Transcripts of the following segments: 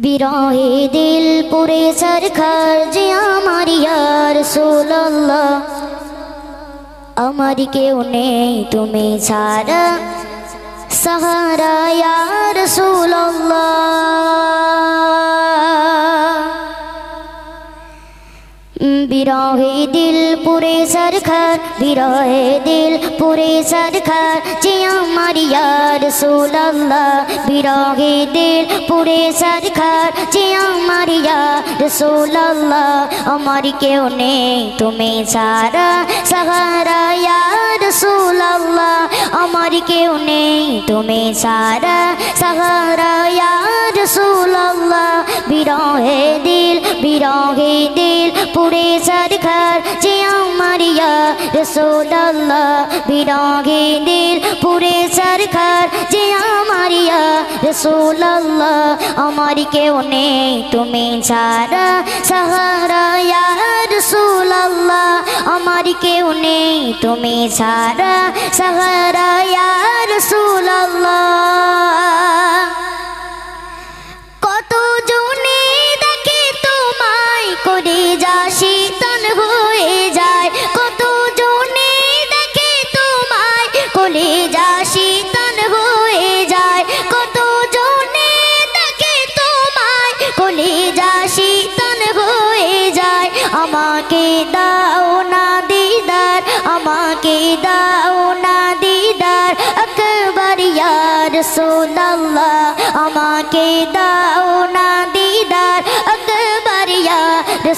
বিরহে দিল পুরে সরকার যে আমার ইয়ার সোল্লাহ আমার কেউ নেই তুমি ছাড়া। সাহারা ইয়ার সোল্লাহ বিরহে দিল পুরে সরখার বিরহে দিল পুরে সরখার যে আমার ইয়ার সোল্লাহ বিরহে দিল পুরে সরখার যে আমার ইয়ার সোল্লাহ আমার কেউ নেই, তুমি সারা সাহারা ইয়ার সোল্লাহ আমার কেউ নেই, তুমি সারা সাহারা সোল্লাহ বিরহে দিল বিরহে দিল, পুরে সরকার যে আমার ইয়া রসোল্লাহ বিরহে দিল, পুরে সরকার যে আমার ইয়া রসোল্লাহ আমার কেউ নেই তুমি ছাড়া, সাহারা রসোল্লাহ আমার কেউ নেই তুমি ছাড়া, সাহারা রসোল্লাহ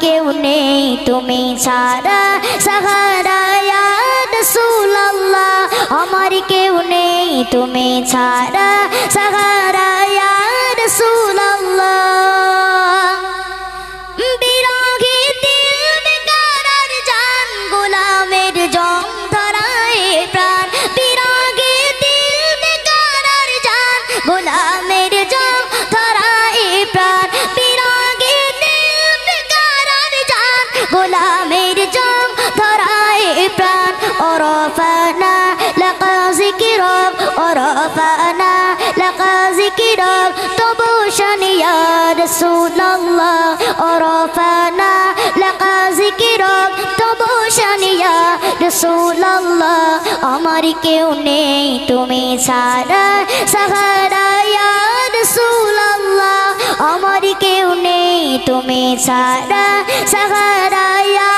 কেউ নেই তুমি ছাড়া। সাহারা রসুল্লাহ আমার কেউ নেই তুমি ছাড়া। সাহারা গোলামের জং ধরায় প্রাণ। ওরফানা, লাকা জিকিরব ওরফানা, লাকা জিকিরব তবু শানিয়া রাসূলুল্লাহ, ওরফানা, লাকা জিকিরব তবু শানিয়া রাসূলুল্লাহ, আমার কেউ নেই, তুমি ছাড়া সাহারা তুমি সারা সাহারা ইয়া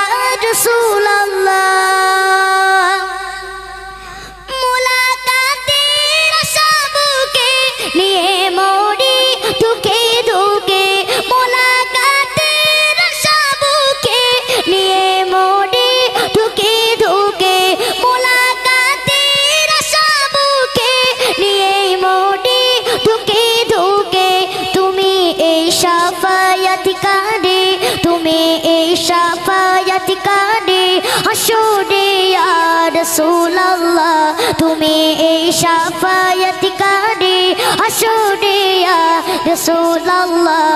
সাফায়াতিকারে তুমি এই সাফায়াতিকারে হাসুরে আর রাসূলুল্লাহ, তুমি এই সাফায়াতিকারে হাসুরে আর রাসূলুল্লাহ,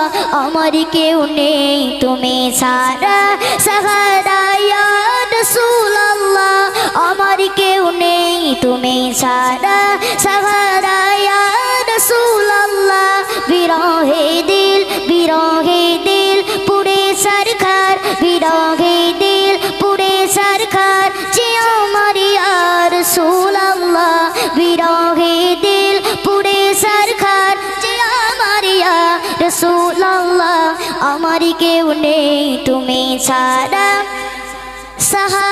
আমার কেউ নেই, তুমি ছাড়া বিরহে দিল পুরে সরকার যে আমার ইয়ার সোল্লাহ আমার কেউ নেই তুমি ছাড়া। সাহারায়া